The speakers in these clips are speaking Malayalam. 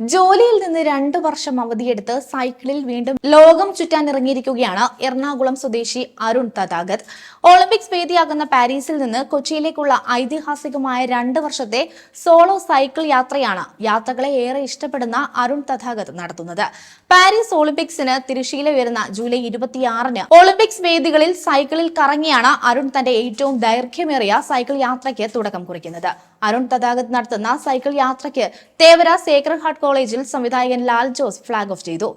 ജോലിയിൽ നിന്ന് രണ്ട് വർഷം അവധിയെടുത്ത് സൈക്കിളിൽ വീണ്ടും ലോകം ചുറ്റാൻ ഇറങ്ങിയിരിക്കുകയാണ് എറണാകുളം സ്വദേശി അരുൺ തഥാഗത്. ഒളിമ്പിക്സ് വേദിയാകുന്ന പാരീസിൽ നിന്ന് കൊച്ചിയിലേക്കുള്ള ഐതിഹാസികമായ രണ്ട് വർഷത്തെ സോളോ സൈക്കിൾ യാത്രയാണ് യാത്രകളെ ഏറെ ഇഷ്ടപ്പെടുന്ന അരുൺ തഥാഗത് നടത്തുന്നത്. പാരീസ് ഒളിമ്പിക്സിന് തിരുശീല ഉയരുന്ന ജൂലൈ ഇരുപത്തിയാറിന് ഒളിമ്പിക്സ് വേദികളിൽ സൈക്കിളിൽ കറങ്ങിയാണ് അരുൺ തന്റെ ഏറ്റവും ദൈർഘ്യമേറിയ സൈക്കിൾ യാത്രയ്ക്ക് തുടക്കം കുറിക്കുന്നത്. അരുൺ തഥാഗത് നടത്തുന്ന സൈക്കിൾ യാത്രയ്ക്ക് തേവര സേക്രഡ് ഹാർട്ട് കോളേജിൽ സംവിധായകൻ ലാൽ ജോസ് ഫ്ളാഗ് ഓഫ് ചെയ്തു.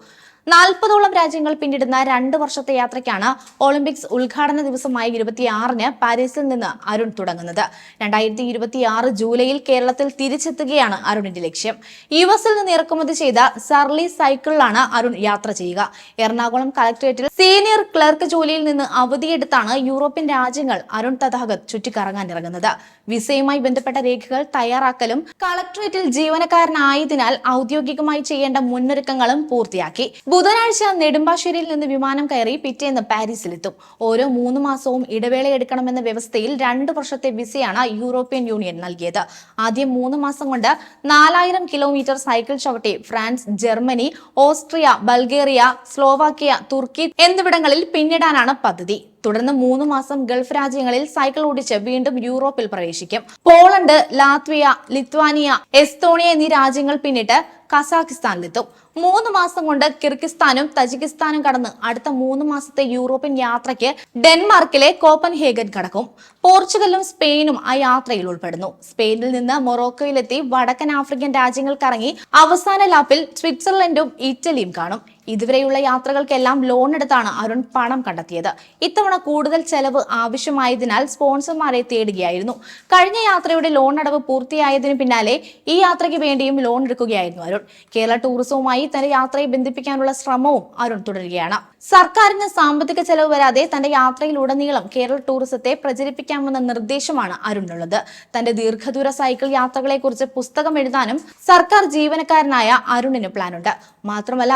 നാൽപ്പതോളം രാജ്യങ്ങൾ പിന്നിടുന്ന രണ്ട് വർഷത്തെ യാത്രയ്ക്കാണ് ഒളിമ്പിക്സ് ഉദ്ഘാടന ദിവസമായ ഇരുപത്തിയാറിന് പാരീസിൽ നിന്ന് അരുൺ തുടങ്ങുന്നത്. രണ്ടായിരത്തി ഇരുപത്തിയാറ് ജൂലൈയിൽ കേരളത്തിൽ തിരിച്ചെത്തുകയാണ് അരുണിന്റെ ലക്ഷ്യം. യു എസിൽ നിന്ന് ഇറക്കുമതി ചെയ്ത സർലി സൈക്കിളിലാണ് അരുൺ യാത്ര ചെയ്യുക. എറണാകുളം കളക്ടറേറ്റിൽ സീനിയർ ക്ലർക്ക് ജോലിയിൽ നിന്ന് അവധിയെടുത്താണ് യൂറോപ്യൻ രാജ്യങ്ങൾ അരുൺ തഥാഗത് ചുറ്റിക്കറങ്ങാൻ ഇറങ്ങുന്നത്. വിസയുമായി ബന്ധപ്പെട്ട രേഖകൾ തയ്യാറാക്കലും കളക്ടറേറ്റിൽ ജീവനക്കാരനായതിനാൽ ഔദ്യോഗികമായി ചെയ്യേണ്ട മുന്നൊരുക്കങ്ങളും പൂർത്തിയാക്കി. ബുധനാഴ്ച നെടുമ്പാശ്ശേരിയിൽ നിന്ന് വിമാനം കയറി പിറ്റേന്ന് പാരീസിലെത്തും. ഓരോ മൂന്ന് മാസവും ഇടവേള എടുക്കണമെന്ന വ്യവസ്ഥയിൽ രണ്ട് വർഷത്തെ വിസയാണ് യൂറോപ്യൻ യൂണിയൻ നൽകിയത്. ആദ്യം മൂന്ന് മാസം കൊണ്ട് നാലായിരം കിലോമീറ്റർ സൈക്കിൾ ചവിട്ടി France Germany Austria Bulgaria Slovakia തുർക്കി എന്നിവിടങ്ങളിൽ പിന്നിടാനാണ് പദ്ധതി. തുടർന്ന് മൂന്ന് മാസം ഗൾഫ് രാജ്യങ്ങളിൽ സൈക്കിൾ ഓടിച്ച് വീണ്ടും യൂറോപ്പിൽ പ്രവേശിക്കും. പോളണ്ട് ലാത്വിയ ലിത്വാനിയ എസ്തോണിയ എന്നീ രാജ്യങ്ങൾ പിന്നിട്ട് കസാഖിസ്ഥാനിലെത്തും. മൂന്ന് മാസം കൊണ്ട് കിർഗിസ്ഥാനും തജിക്കിസ്ഥാനും കടന്ന് അടുത്ത മൂന്ന് മാസത്തെ യൂറോപ്യൻ യാത്രയ്ക്ക് ഡെൻമാർക്കിലെ കോപ്പൻഹേഗൻ കടക്കും. പോർച്ചുഗലും സ്പെയിനും ആ യാത്രയിൽ ഉൾപ്പെടുന്നു. സ്പെയിനിൽ നിന്ന് മൊറോക്കോയിലെത്തി വടക്കൻ ആഫ്രിക്കൻ രാജ്യങ്ങൾ കറങ്ങി അവസാന ലാപ്പിൽ സ്വിറ്റ്സർലൻഡും ഇറ്റലിയും കാണും. ഇതുവരെയുള്ള യാത്രകൾക്കെല്ലാം ലോൺ എടുത്താണ് അരുൺ പണം കണ്ടെത്തിയത്. ഇത്തവണ കൂടുതൽ ചെലവ് ആവശ്യമായതിനാൽ സ്പോൺസർമാരെ തേടുകയായിരുന്നു. കഴിഞ്ഞ യാത്രയുടെ ലോൺ അടവ് പൂർത്തിയായതിനു പിന്നാലെ ഈ യാത്രയ്ക്ക് വേണ്ടിയും ലോൺ എടുക്കുകയായിരുന്നു അരുൺ. കേരള ടൂറിസവുമായി തന്റെ യാത്രയെ ബന്ധിപ്പിക്കാനുള്ള ശ്രമവും അരുൺ തുടരുകയാണ്. സർക്കാരിന് സാമ്പത്തിക ചെലവ് വരാതെ തന്റെ യാത്രയിലുടനീളം കേരള ടൂറിസത്തെ പ്രചരിപ്പിക്കാമെന്ന നിർദ്ദേശമാണ് അരുണിനുള്ളത്. തന്റെ ദീർഘദൂര സൈക്കിൾ യാത്രകളെക്കുറിച്ച് പുസ്തകം എഴുതാനും സർക്കാർ ജീവനക്കാരനായ അരുണിന് പ്ലാനുണ്ട് മാത്രമല്ല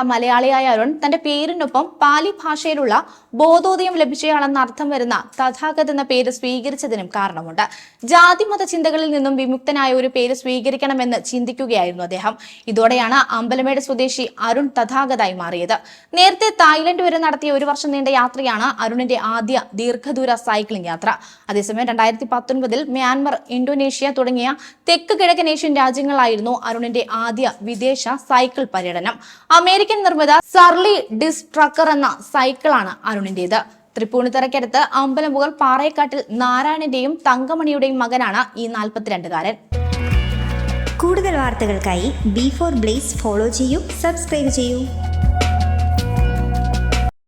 മലയാളിയായ അരുൺ തന്റെ പേരിനൊപ്പം പാലി ഭാഷയിലുള്ള ബോധോദയം ലഭിച്ചയാളെന്ന അർത്ഥം വരുന്ന തഥാഗത് എന്ന പേര് സ്വീകരിച്ചതിനും കാരണമുണ്ട്. ജാതിമത ചിന്തകളിൽ നിന്നും വിമുക്തനായ ഒരു പേര് സ്വീകരിക്കണമെന്ന് ചിന്തിക്കുകയായിരുന്നു അദ്ദേഹം. ഇതോടെയാണ് അമ്പലമേട് സ്വദേശി അരുൺ തഥാഗതായി മാറിയത്. നേരത്തെ തായ്ലൻഡ് വരെ നടത്തിയ ഒരു വർഷം നീണ്ട യാത്രയാണ് അരുണിന്റെ ആദ്യ ദീർഘദൂര സൈക്ലിംഗ് യാത്ര. അതേസമയം രണ്ടായിരത്തി പത്തൊൻപതിൽ മ്യാൻമർ ഇന്തോനേഷ്യ തുടങ്ങിയ തെക്ക് കിഴക്കൻ ഏഷ്യൻ രാജ്യങ്ങളായിരുന്നു അരുണിന്റെ ആദ്യ വിദേശ സൈക്കിൾ പര്യടനം. അമേരിക്കൻ നിർമ്മിത സർലി ഡിസ് ട്രക്കർ എന്ന സൈക്കിളാണ് അരുണിന്റേത്. തൃപ്പൂണിത്തറയ്ക്കടുത്ത് അമ്പലമുകൾ പാറയക്കാട്ടിൽ നാരായണന്റെയും തങ്കമണിയുടെയും മകനാണ് ഈ നാൽപ്പത്തിരണ്ടുകാരൻ. കൂടുതൽ വാർത്തകൾക്കായി ബി ഫോർ ബ്ലേസ് ഫോളോ ചെയ്യൂ സബ്സ്ക്രൈബ് ചെയ്യൂ.